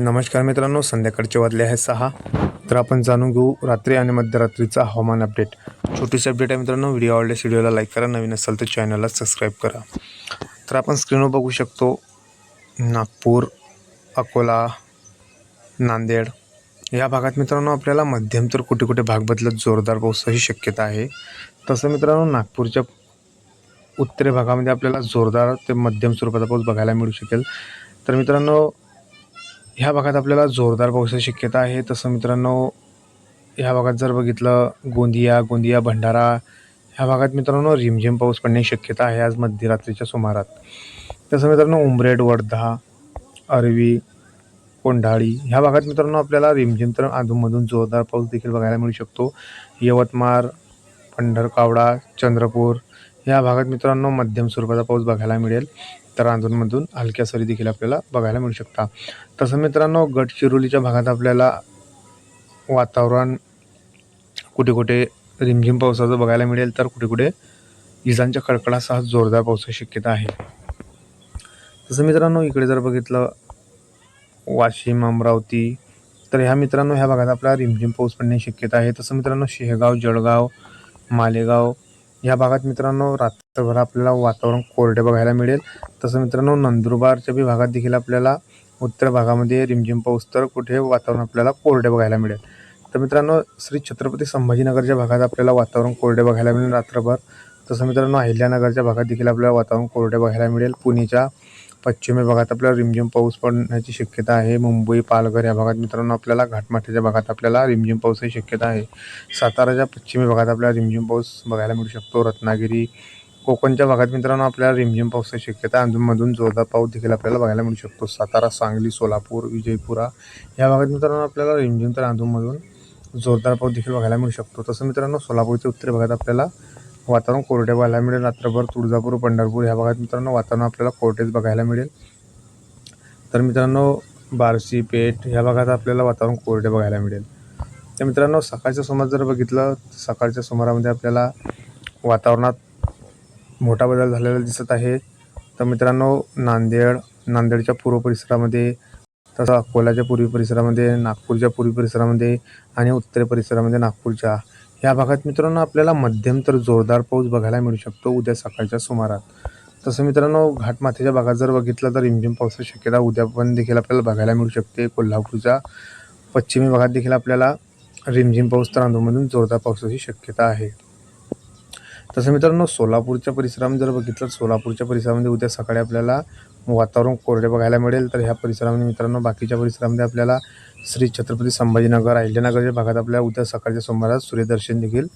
नमस्कार मित्रांनो संध्याकाळचे वाजले आहे सहा. तर आपण जाणून घेऊ रात्री आणि मध्यरात्रीचा हवामान अपडेट. छोटीशी अपडेट आहे मित्रांनो व्हिडिओ आवडल्यास व्हिडिओला लाईक करा नवीन असेल तर चॅनलला सबस्क्राईब करा. तर आपण स्क्रीनवर बघू शकतो नागपूर अकोला नांदेड. या भागात मित्रांनो आपल्याला मध्यम तर कुठे कुठे भाग बदलत जोरदार पावसाची शक्यता आहे. तसं मित्रांनो नागपूरच्या उत्तरे भागामध्ये आपल्याला जोरदार ते मध्यम स्वरूपाचा पाऊस बघायला मिळू शकेल. तर मित्रांनो ह्या भागात आपल्याला जोरदार पावसाची शक्यता आहे. तसं मित्रांनो ह्या भागात जर बघितलं गोंदिया गोंदिया भंडारा ह्या भागात मित्रांनो रिमझिम पाऊस पडण्याची शक्यता आहे आज मध्यरात्रीच्या सुमारात. तसं मित्रांनो उंबरेड वर्धा अरवी कोंढाळी ह्या भागात मित्रांनो आपल्याला रिमझिम तर अधूनमधून जोरदार पाऊस देखील बघायला मिळू शकतो. यवतमाळ पंढरकावडा चंद्रपूर या भागात मित्रांनो मध्यम स्वरूपाचा पाऊस बघायला मिळेल. तर अधूनमधून हलक्या सरी देखील आपल्याला बघायला मिळू शकता. तसं मित्रांनो गडचिरोलीच्या भागात आपल्याला वातावरण कुठे कुठे रिमझिम पावसाचं बघायला मिळेल. तर कुठे कुठे विजांच्या कडकडासह जोरदार पावसाची शक्यता आहे. तसं मित्रांनो इकडे जर बघितलं वाशिम अमरावती तर ह्या मित्रांनो ह्या भागात आपल्याला रिमझिम पाऊस पडण्याची शक्यता आहे. तसं मित्रांनो शेगाव जळगाव मालेगाव ह्या भागात मित्रांनो रात्रभर आपल्याला वातावरण कोरडे बघायला मिळेल. तसं मित्रांनो नंदुरबारच्या बी भागात देखील आपल्याला उत्तर भागामध्ये रिमझिम पाऊस तर कुठे वातावरण आपल्याला कोरडे बघायला मिळेल. तर मित्रांनो श्री छत्रपती संभाजीनगरच्या भागात आपल्याला वातावरण कोरडे बघायला मिळेल रात्रभर. तसं मित्रांनो अहिल्यानगरच्या भागात देखील आपल्याला वातावरण कोरडे बघायला मिळेल. पुणेच्या पश्चिमी भागात आपल्याला रिमझिम पाऊस पडण्याची शक्यता आहे. मुंबई पालघर या भागात मित्रांनो आपल्याला घाटमाथ्याच्या भागात आपल्याला रिमझिम पावसाची शक्यता आहे. साताराच्या पश्चिमी भागात आपल्याला रिमझिम पाऊस बघायला मिळू शकतो. रत्नागिरी कोकणच्या भागात मित्रांनो आपल्याला रिमझिम पावसाची शक्यता अधूनमधून जोरदार पाऊस देखील आपल्याला बघायला मिळू शकतो. सातारा सांगली सोलापूर विजयपुरा या भागात मित्रांनो आपल्याला रिमझिम तर अधूनमधून जोरदार पाऊस देखील बघायला मिळू शकतो. तसं मित्रांनो सोलापूरच्या उत्तर भागात आपल्याला वातावरण कोरडे बघायला मिळेल. रात्रभर तुळजापूर पंढरपूर ह्या भागात मित्रांनो वातावरण आपल्याला कोरडेच बघायला मिळेल. तर मित्रांनो बार्शी पेठ ह्या भागात आपल्याला वातावरण कोरडे बघायला मिळेल. तर मित्रांनो सकाळच्या सुमारात जर बघितलं सकाळच्या सुमारामध्ये आपल्याला वातावरणात मोठा बदल झालेला दिसत आहे. तर मित्रांनो नांदेड नांदेडच्या पूर्व परिसरामध्ये तसं अकोल्याच्या पूर्वी परिसरामध्ये नागपूरच्या पूर्वी परिसरामध्ये आणि उत्तर परिसरामध्ये नागपूरच्या या भागात मित्रांनो आपल्याला मध्यम तर जोरदार पाऊस बघायला मिळू शकतो उद्या सकाळच्या सुमारात. तसं मित्रांनो घाटमाथ्याच्या भागात जर बघितलं तर रिमझिम पावसाची शक्यता उद्या पण देखील आपल्याला बघायला मिळू शकते. कोल्हापूरच्या पश्चिमी भागात देखील आपल्याला रिमझिम पाऊस तर अधूनमधून जोरदार पावसाची शक्यता आहे. तसं मित्रांनो सोलापूरच्या परिसरामध्ये जर बघितलं सोलापूरच्या परिसरामध्ये उद्या सकाळी आपल्याला वातावरण कोरडे बघायला मिळेल तर ह्या परिसरामध्ये मित्रांनो बाकीच्या परिसरामध्ये आपल्याला श्री छत्रपती संभाजीनगर अहिल्यानगरच्या भागात आपल्याला उद्या सकाळच्या सुमारास सूर्यदर्शन देखील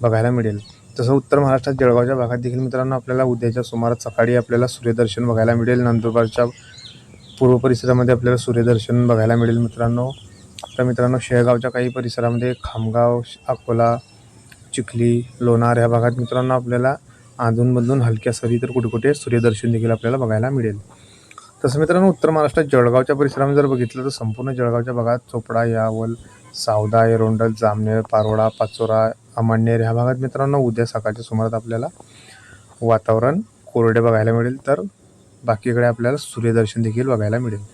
बघायला मिळेल. तसं उत्तर महाराष्ट्रात जळगावच्या भागात देखील मित्रांनो आपल्याला उद्याच्या सुमारास सकाळी आपल्याला सूर्यदर्शन बघायला मिळेल. नंदुरबारच्या पूर्व परिसरामध्ये आपल्याला सूर्यदर्शन बघायला मिळेल मित्रांनो. तर मित्रांनो शेळगावच्या काही परिसरामध्ये खामगाव अकोला चिखली लोणार ह्या भागात मित्रांनो आपल्याला अधूनमधून हलक्या सरी तर कुठे कुठे सूर्यदर्शन देखील आपल्याला बघायला मिळेल. तसं मित्रांनो उत्तर महाराष्ट्रात जळगावच्या परिसरामध्ये जर बघितलं तर संपूर्ण जळगावच्या भागात चोपडा यावल सावदा एरोंडल जामनेर पारोडा पाचोरा अमळनेर ह्या भागात मित्रांनो उद्या सकाळच्या सुमारात आपल्याला वातावरण कोरडे बघायला मिळेल. तर बाकीकडे आपल्याला सूर्यदर्शन देखील बघायला मिळेल.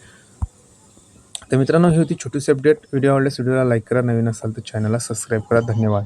तर मित्रांनो ही होती छोटीशी अपडेट व्हिडिओ आवडल्यास व्हिडिओला लाईक करा. नवीन असाल तर चॅनलला सबस्क्राईब करा. धन्यवाद.